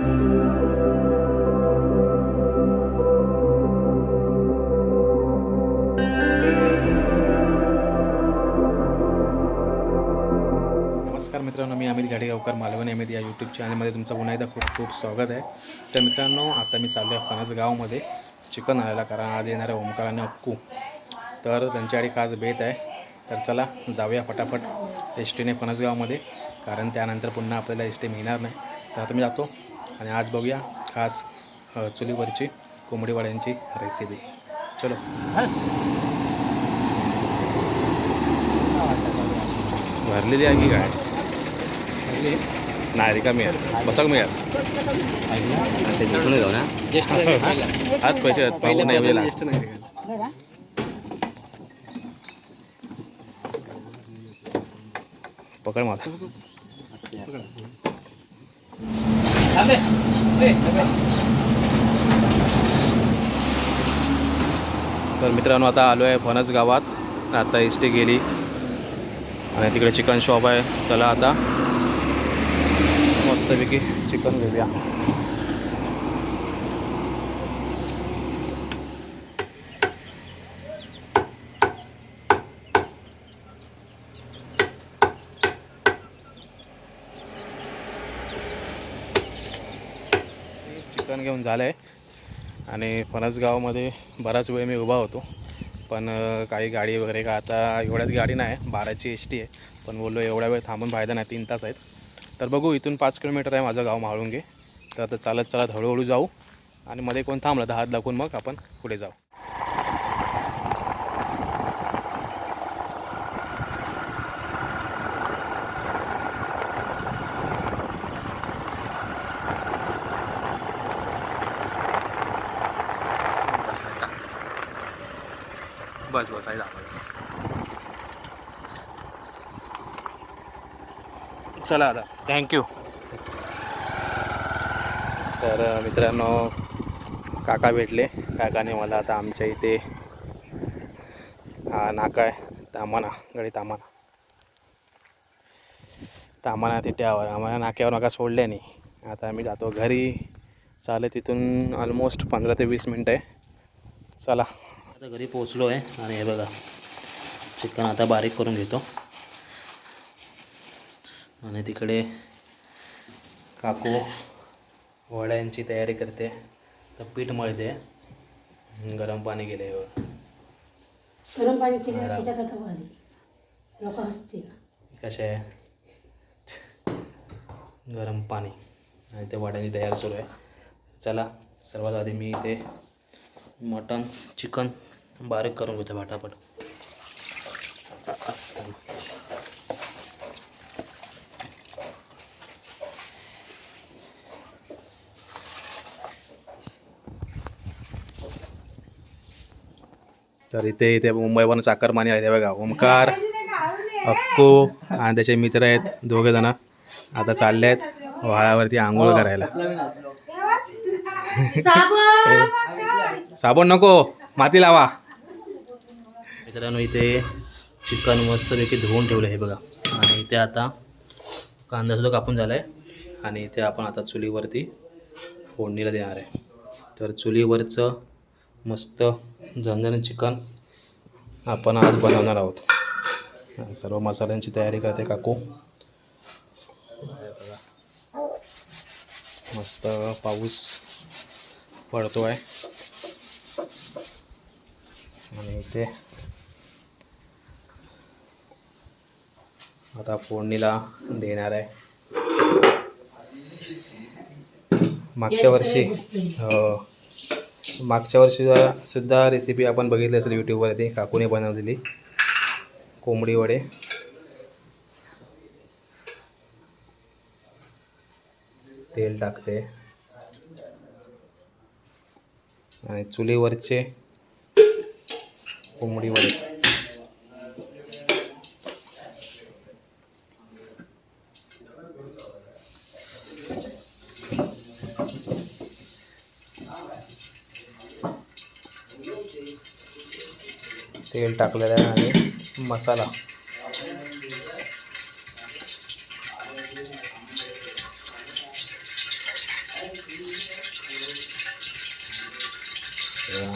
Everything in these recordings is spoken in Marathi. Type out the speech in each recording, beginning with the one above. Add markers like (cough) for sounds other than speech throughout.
नमस्कार मित्रांनो मी अमित गाडीगावकर मालवणी अमित या यूट्यूब चॅनलमध्ये तुमचं पुन्हा एकदा खूप खूप स्वागत आहे. तर मित्रांनो आता मी चाललो आहे फणसगावमध्ये चिकन आणायला कारण आज येणार आहे ओमकार आणि अक्कू तर त्यांच्याकडे खास बेत आहे. तर चला जाऊया फटाफट एस टीने फणसगावमध्ये कारण त्यानंतर पुन्हा आपल्याला एस टी मिळणार नाही. तर आता मी जातो. आणि आज बघूया खास चुलीवरची कोंबडी वड्यांची रेसिपी चलो. भरलेली आहे की काय? नाही रिकामी आहे. बसा मिळेल (laughs) हात पैसे आहेत. पाहू नाही वेळेला. पकड मला तर मित्रांनो आता आलो आहे फणस गावात. आता एस टी गेली. आणि तिकडे चिकन शॉप आहे. चला आता. मस्तपैकी चिकन घेऊया. चिकन घेऊन झालं आहे. आणि फणसगावमध्ये बराच वेळ मी उभा होतो. पण काही गाडी वगैरे का आता एवढ्यात गाडी नाही बाराची एस टी आहे. पण बोललो एवढ्या वेळ थांबून फायदा नाही तीन तास आहेत. तर बघू इथून पाच किलोमीटर आहे माझं गाव म्हाळुंगे. तर आता चालत चालत हळूहळू जाऊ. आणि मध्ये कोण थांबलं तर हात दाखवून मग आपण पुढे जाऊ बस बस आहे चला आता. थँक्यू तर मित्रांनो काका भेटले. काकाने मला आता आमच्या इथे हा नाका आहे तामाना गडी तामाना तामाना तिथे आवर आम्हाला नाक्यावर नका सोडले नाही आता आम्ही जातो घरी. चालत तिथून ऑलमोस्ट पंधरा ते वीस मिनटं आहे. चला. आता घरी पोचलो आहे. आणि हे बघा चिकन आता बारीक करून घेतो. आणि तिकडे काकू वड्यांची तयारी करते. तर पीठ मळते. गरम पाणी गेले गरम पाणी केलं हसतील कसे आहे? गरम पाणी. आणि ते वड्यांची तयारी सुरू आहे. चला सर्वात आधी मी इथे मटन चिकन बारीक करून घेतो फटाफट. असं. तर इथे इथे मुंबईवरून चाकरमानी आहे बघा. ओमकार अक्कू आणि त्याचे मित्र आहेत दोघे जण. आता चालले आहेत व्हाळावरती आंघोळ करायला. साबण नको माती लावा. मित्रांनो इथे चिकन मस्तपैकी धुवून ठेवलं हे बघा. आणि इथे आता कांदा सुद्धा कापून झाला आहे आणि इथे आपण आता चुलीवरती फोडणीला देणार आहे. तर चुलीवरचं मस्त झणझणीत चिकन आपण आज बनवणार आहोत. सर्व मसाल्यांची तयारी करते काकू. मस्त पाऊस पडतो आहे आणि इथे आता फोडणीला देणार आहे. मागच्या वर्षी हो. मागच्या वर्षीसुद्धा सुद्धा रेसिपी आपण बघितली असेल यूट्यूबवरती काकूने बनवलेली. कोंबडी वडे. तेल टाकते. आणि चुलीवरचे कोंबडी वडे. तेल टाकलेलं आहे आणि मसाला.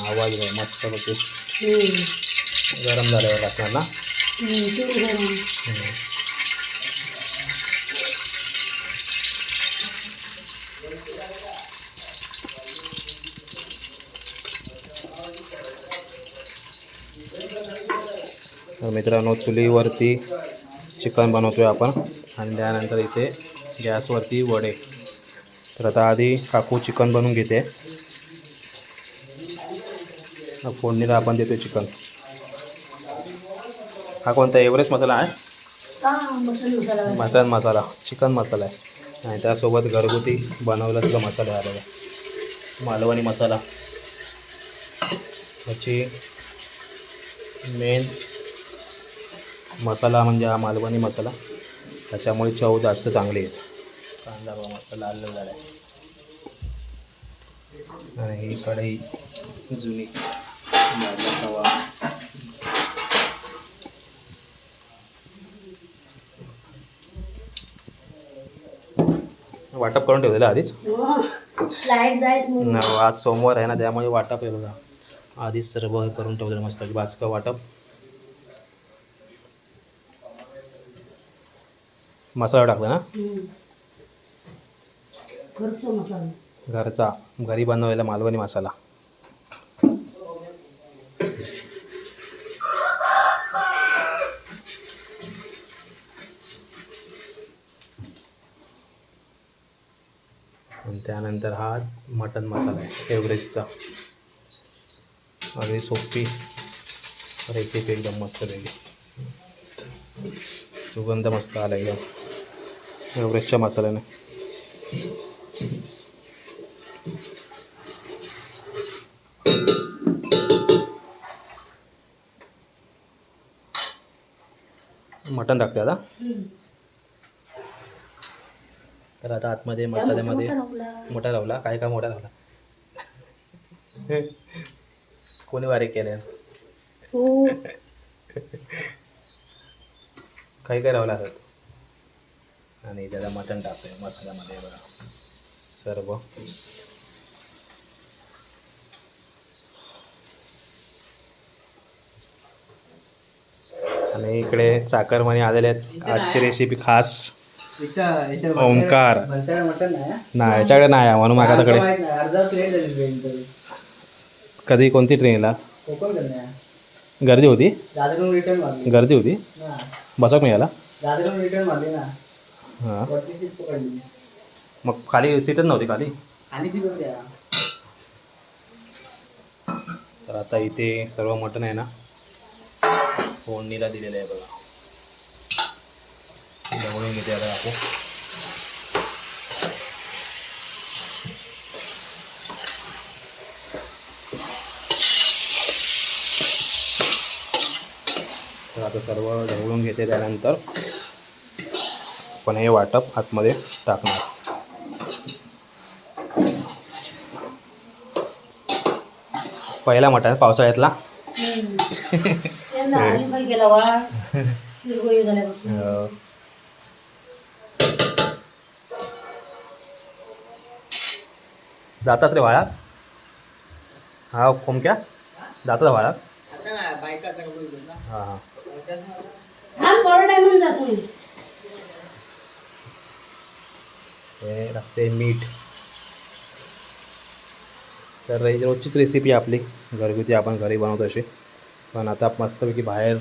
आवाज मस्त होते गरम झाल्यावर टाकणार ना? तर मित्रांनो चुलीवरती चिकन बनवतोय आपण. आणि त्यानंतर इथे गॅसवरती वडे. तर आता आधी काकू चिकन बनवून घेते. फोडणीला आपण देतोय चिकन. हा कोणता एव्हरेस्ट मसाला आहे? मटन मसाला चिकन मसाला आहे. आणि त्यासोबत घरगुती बनवला तुला मसाला आलेला मालवणी मसाला. ह्याची मेन मसाला म्हणजे हा मालवणी मसाला. त्याच्यामुळे चव जास्त चांगली आहे कांदा बघा मस्त लाल लाल झाला आहे आणि ही कढई जुनी. तवा. वाटप करून ठेवलेलं आधीच? आज सोमवार आहे ना त्यामुळे वाटप आहे बघा. आधीच सर्व हे करून ठेवलेलं मस्त. बाचका वाटप. मसाला टाकला ना. घरचा घरी बनवलेला मालवणी मसाला. आणि त्यानंतर हा मटन मसाला आहे एव्हरेस्टचा. अगदी सोपी रेसिपी एकदम मस्त वेगळी सुगंध मस्त आला एकदम. एव्हरेस्टच्या मसाल्याने मटण टाकते आता. तर आता आतमध्ये मसाल्यामध्ये मोठा लावला. काय का मोठा लावला? (laughs) कोणी बारीक केले? (laughs) तूप काही काय लावला आता? आणि त्याला मटण टाकतोय मसाल्यामध्ये बघा. सर्व. आणि इकडे चाकरमाने आलेले आहेत. आजची रेसिपी खास. ओंकार. नाही याच्याकडे नाही आहे म्हणून माझ्याकडे कधी कोणती ट्रेनला गर्दी होती? गर्दी होती? ना बसक मारली ना. हां. वरती सीट पकडली मग खाली सीटच नव्हती खाली? सीट होती. तर आता इथे सर्व मटण आहे ना. फोडणीला दिलेलं आहे बघा. ढवळून घेते आता आपण तर आता सर्व ढवळून घेते त्यानंतर. पण हे वाटप आतमध्ये टाकणार. पहिला मटण पावसाळ्यातला. जातात रे वाळात? हा कोमक्या जातात वाळात. हां हां. हे लागते मीठ तर ही रोजचीच रेसिपी आपली घरगुती आपण घरी बनवतो अशी. पण आता मस्तपैकी बाहेर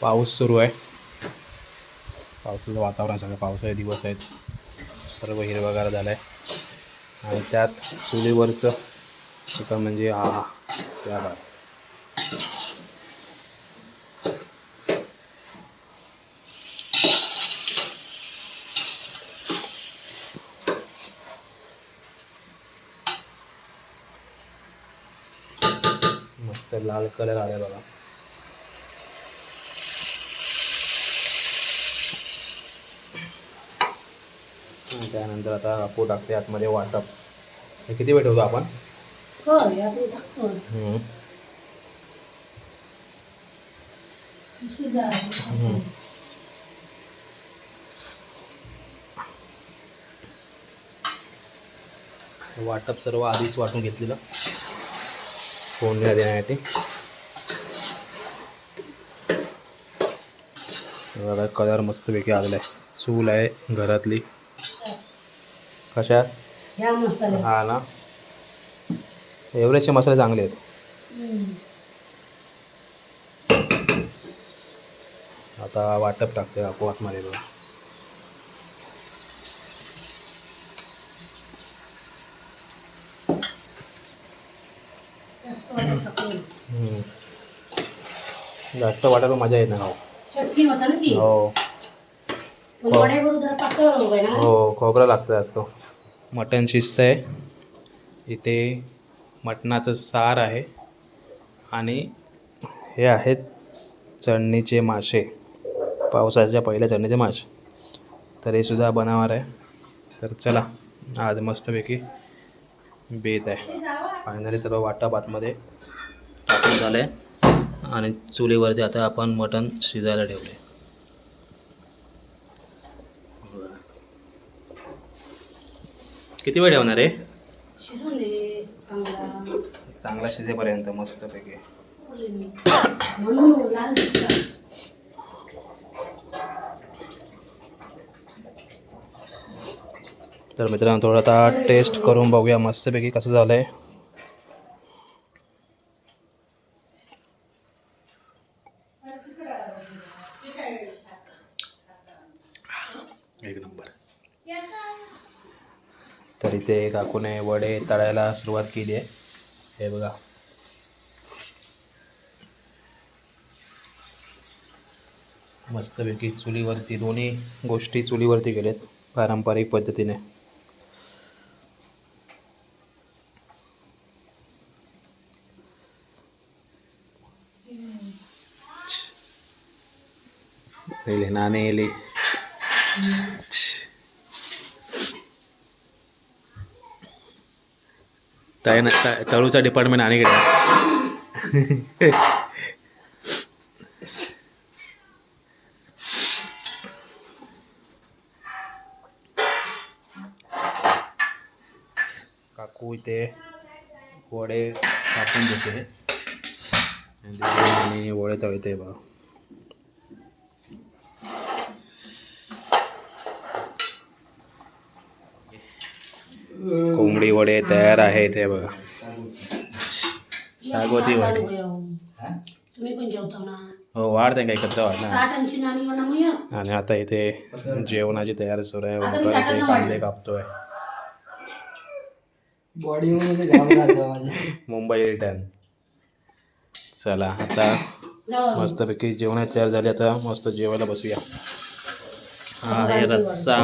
पाऊस सुरू आहे. पावसाचं वातावरण सगळं पावसाळे दिवस आहेत. सर्व हिरवागार झालं आहे आणि त्यात चुलीवरचं चिकन म्हणजे हा त्या बात. मस्त लाल कलर आला बघा. आणि त्यानंतर आता कापू टाकते आतमध्ये वाटप हे किती वेळ ठेवतो आपण? हो. वाटप सर्व आधीच वाटून घेतलेलं. फोडणीला देण्यासाठी कलर मस्तपैकी आलेला आहे. चूल आहे घरातली. कशात? हा ना. एवढेचे मसाले चांगले आहेत. आता वाटप टाकते काकू आतमध्ये बघा जास्त वाटत टाकून. हम्म. जास्त वाटायला मजा येत नाही. हो चटणी होता ना ती? हो. पण वड्याबरोबर जरा पातळ हो ना? हो खोबरं लागतं जास्त. मटण शिस्त आहे इथे मटणाचं सार आहे. आणि हे आहेत चढणीचे मासे. पावसाच्या पहिल्या चढणीचे मासे. तर हे सुद्धा बनवणार आहे. तर चला आज मस्तपैकी बेत आहे. फायनली सर्व वाटप आतमध्ये टाकून झालं आहे आणि चुलीवरती आता आपण मटण शिजायला ठेवले किती वेळ ठेवणार आहे? चांगला. चांगला शिजेपर्यंत मस्तपैकी. (coughs) तर मित्रांनो थोडं आता टेस्ट करून बघूया मस्तपैकी कसं झालं आहे एक नंबर तर इथे काकूने वडे तळायला सुरुवात केली आहे. हे बघा. मस्तपैकी चुलीवरती दोन्ही गोष्टी चुलीवरती केल्यात पारंपरिक पद्धतीने. नाणे येली ताई ना तळूचा डिपार्टमेंट आणि गेला काकू इथे वडे कापून देते आणि वडे तळते बघा. कोंबडी वडे तयार आहेत हे बघा. सागवती वडे. तुम्ही पण जेवता ना हो वाढते का एकत्र वाढ ना ताट आणि आता इथे जेवणाची तयारी सुरू आहे. इथे कांदे. कापतोय. मुंबई रिटर्न चला आता मस्तपैकी जेवण तयार झाली. आता मस्त जेवायला बसूया. हा हे रस्सा.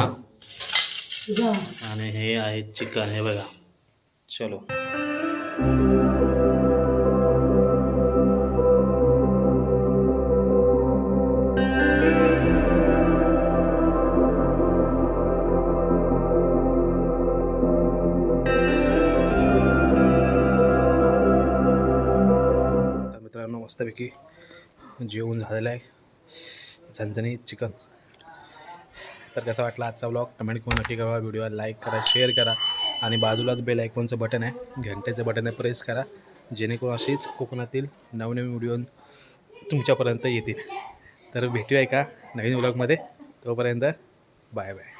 आणि हे आहे चिकन हे बघा. चलो. मित्रांनो मस्तपैकी जेवण झालेलं आहे. झणझणीत चिकन. तर कसा वाटला आजचा ब्लॉग कमेंट करून नक्की करा व्हिडिओला लाईक करा शेअर करा आणि बाजूलाच बेल आयकॉनचं बटन आहे. घंटेचं बटन आहे प्रेस करा. जेणेकरून अशीच कोकणातील नवनवीन व्हिडिओ तुमच्यापर्यंत येतील. तर भेटूया एका नवीन ब्लॉगमध्ये तोपर्यंत बाय बाय